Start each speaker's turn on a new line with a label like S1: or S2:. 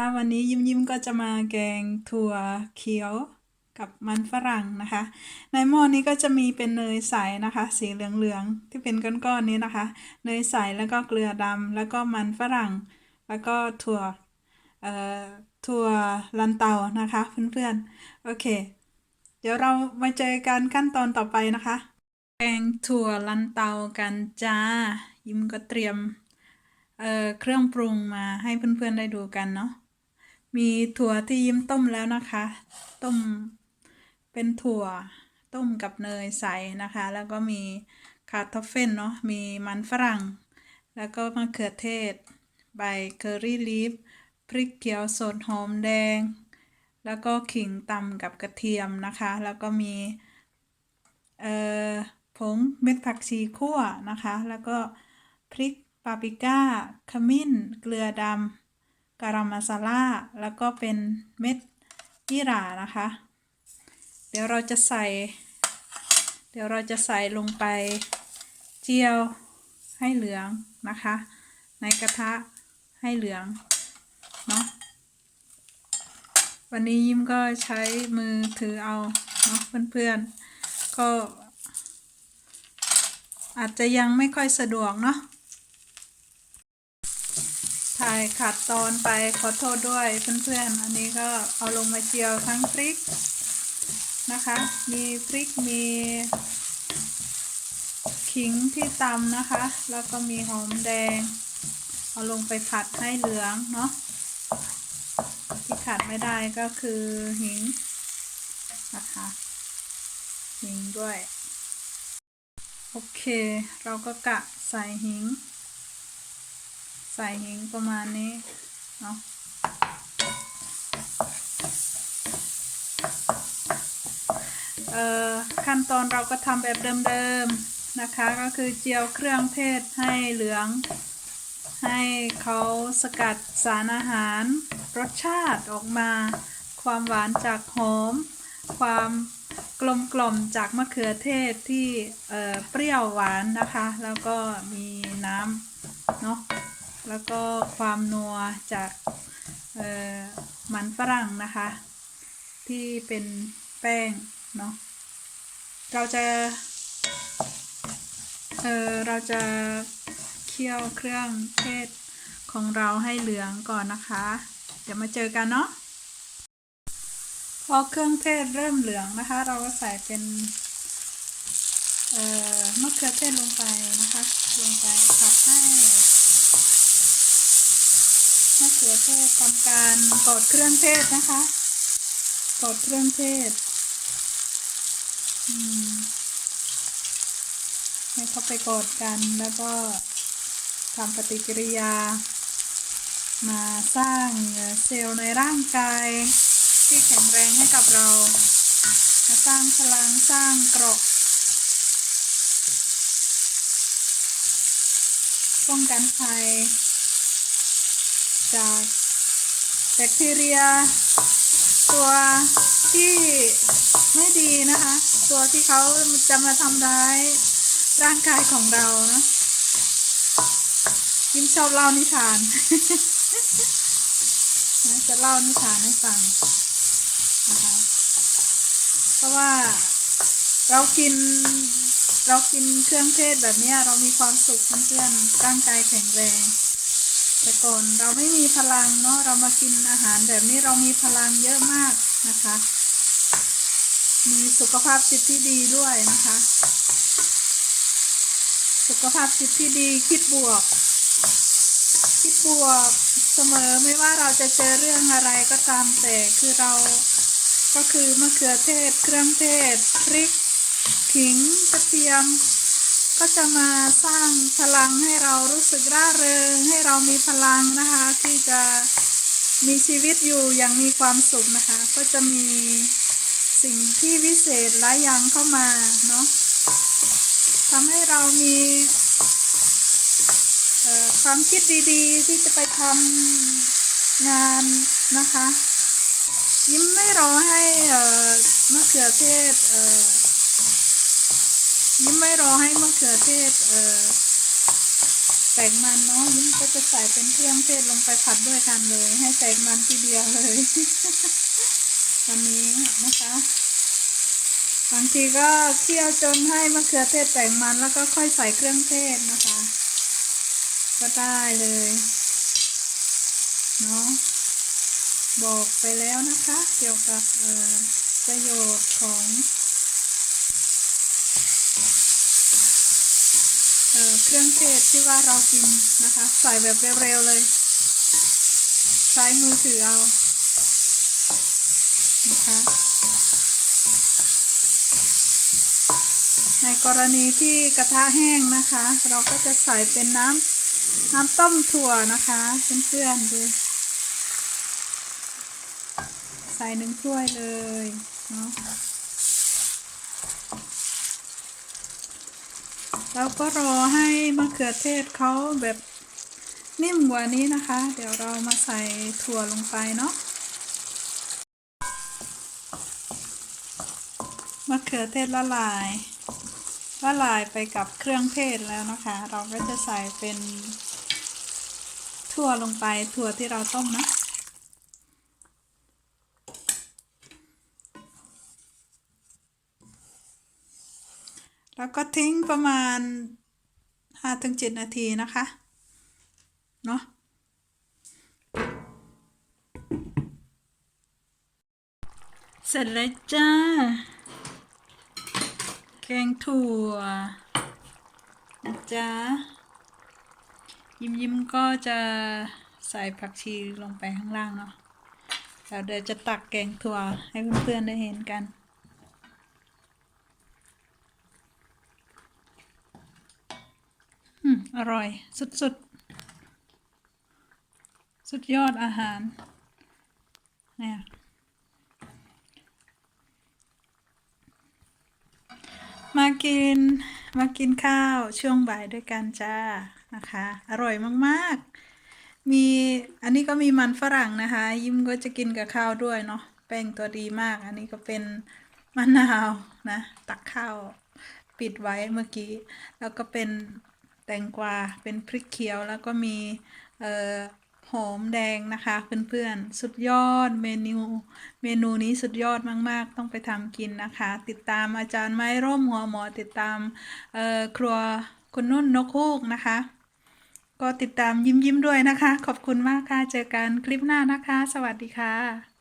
S1: คะวันนี้ยิ้มยิ้มก็จะมาแกงถั่วเขียวกับมันฝรั่งนะคะ ในหม้อนี้ก็จะมีเป็นเนยใสนะคะ สีเหลืองๆที่เป็นก้อนๆนี้นะคะ เนยใสแล้วก็เกลือดำแล้วก็มันฝรั่ง แล้วก็ถั่วเอ่อถั่วลันเตานะคะเพื่อนๆโอเค เดี๋ยวเรามาเจอกันขั้นตอนต่อไปนะคะแกงถั่วลันเตากันจ้า ยิ้มก็เตรียมเอ่อเครื่องปรุงมาให้เพื่อนๆได้ดูกันเนาะ มีถั่วที่ยิ้มต้มแล้วนะคะ ต้มเป็นถั่วต้มกับเนยใสนะคะ แล้วก็มีคาร์ทอฟเฟนเนาะมีมันฝรั่ง แล้วก็มะเขือเทศ ใบเคอรี่ลีฟพริกเขียวสดหอมแดง แล้วก็ขิงตำกับกระเทียมนะคะ แล้วก็มีเอ่อผงเม็ดผักชีคั่วนะคะ แล้วก็พริกปาปริก้าขมิ้น เกลือดำ การามาซาล่าแล้วก็เป็นเม็ดยี่หร่านะคะ เดี๋ยวเราจะใส่ เดี๋ยวเราจะใส่ลงไปเจียวให้เหลืองนะคะ ในกระทะให้เหลืองเนาะวันนี้ยิ้มก็ใช้มือถือเอาเนาะเพื่อนๆก็อาจจะยังไม่ค่อยสะดวกเนาะ ขัดตอนไปขอโทษด้วยเพื่อนๆ อันนี้ก็เอาลงมาเจียวทั้งพริกนะคะ มีพริกมีขิงที่ตำนะคะ แล้วก็มีหอมแดง เอาลงไปผัดให้เหลืองเนาะที่ขาดไม่ได้ก็คือหิงนะคะหิงด้วย โอเค เราก็กะใส่หิง ใส่หิงประมาณนี้เนาะเอ่อขั้นตอนเราก็ทำแบบเดิมๆนะคะ ก็คือเจียวเครื่องเทศให้เหลือง ให้เขาสกัดสารอาหาร รสชาติออกมา ความหวานจากหอม ความกลมกล่อมจากมะเขือเทศที่เอ่อเปรี้ยวหวานนะคะ แล้วก็มีน้ำเนาะ แล้วก็ความนัวจากมันฝรั่งนะคะ ที่เป็นแป้งเนาะเราจะเออเราจะเคี่ยวเครื่องเทศของเราให้เหลืองก่อนนะคะ เดี๋ยวมาเจอกันเนาะพอเครื่องเทศเริ่มเหลืองนะคะ เราก็ใส่เป็นเอ่อมะเขือเทศลงไปนะคะ ลงไปผัดให้ มะเขือเทศทำการกดเครื่องเทศนะคะกดเครื่องเทศให้เขาไปกดกันแล้วก็ทำปฏิกิริยา มาสร้างเซลล์ในร่างกายที่แข็งแรงให้กับเรามาสร้างพลังสร้างเกราะป้องกันภัย จากแบคทีเรีย ตัวที่ไม่ดีนะคะ ตัวที่เขาจะมาทำร้ายร่างกายของเรานะยิ้มชอบเล่านิทานนะจะเล่านิทานให้ฟังนะคะเพราะว่าเรากินเรากินเครื่องเทศแบบนี้เรามีความสุขเพื่อนๆร่างกายแข็งแรง แต่ก่อนเราไม่มีพลังเนาะเรามากินอาหารแบบนี้เรามีพลังเยอะมากนะคะ มีสุขภาพจิตที่ดีด้วยนะคะ สุขภาพจิตที่ดีคิดบวก คิดบวกเสมอไม่ว่าเราจะเจอเรื่องอะไรก็ตามแต่คือเราก็คือมะเขือเทศ เครื่องเทศพริกขิงกระเทียม ก็จะมาสร้างพลังให้เรารู้สึกร่าเริง ให้เรามีพลังนะคะ ที่จะมีชีวิตอยู่อย่างมีความสุขนะคะ ก็จะมีสิ่งที่วิเศษหลายอย่างเข้ามาเนาะทำให้เรามีความคิดดีๆ ที่จะไปทำงานนะคะ ยิ้มไม่รอให้มะเขือเทศ ยิ้มไม่รอให้มะเขือเทศเอ่อแตกมันเนาะยิ้มก็จะใส่เป็นเครื่องเทศลงไปผัดด้วยกันเลย ให้แตกมันทีเดียวเลยวันนี้นะคะบางทีก็เคี่ยวจนให้มะเขือเทศแตกมันแล้วก็ค่อยใส่เครื่องเทศนะคะ ก็ได้เลยเนาะบอกไปแล้วนะคะ เกี่ยวกับประโยชน์ของเอ่อเค รื่องเทศที่ว่าเรากินนะคะ ใส่แบบเร็วๆเลย ใช้มือถือเอานะคะในกรณีที่กระทะแห้งนะคะ เราก็จะใส่เป็นน้ำน้ำต้มถั่วนะคะเพื่อนๆดูใส่หนึ่งถ้วยเลยเนาะ เราก็รอให้มะเขือเทศเขาแบบนิ่มกว่านี้นะคะ เดี๋ยวเรามาใส่ถั่วลงไปเนาะมะเขือเทศละลายละลายไปกับเครื่องเทศแล้วนะคะ เราก็จะใส่เป็นถั่วลงไปถั่วที่เราต้มนะ แล้วก็ทิ้งประมาณ5-7นาทีนะคะ เนาะเสร็จแล้วจ้า แกงถั่วนะจ๊ะ ยิ้มยิ้มก็จะใส่ผักชีลงไปข้างล่างเนาะแล้วเดี๋ยวจะตักแกงถั่วให้เพื่อนๆได้เห็นกัน อืม อร่อย สุดๆสุดยอดอาหาร เนี่ย มากิน มากินข้าวช่วงบ่ายด้วยกันจ้า นะคะ อร่อยมากๆ มี อันนี้ก็มีมันฝรั่งนะคะ ยิ้มก็จะกินกับข้าวด้วยเนาะ แป้งตัวดีมาก อันนี้ก็เป็นมะนาวนะ ตักข้าว ปิดไว้เมื่อกี้ แล้วก็เป็น แตงกวาเป็นพริกเขียวแล้วก็มีออหอมแดงนะคะเพื่อนๆ สุดยอดเมนูเมนูนี้สุดยอดมากๆ ต้องไปทำกินนะคะ ติดตามอาจารย์ไม้ร่มหัวหมอติดตามออครัวคุณนุ่นนกฮูกนะคะ ก็ติดตามยิ้มยิ้มด้วยนะคะ ขอบคุณมากค่ะ เจอกันคลิปหน้านะคะ สวัสดีค่ะ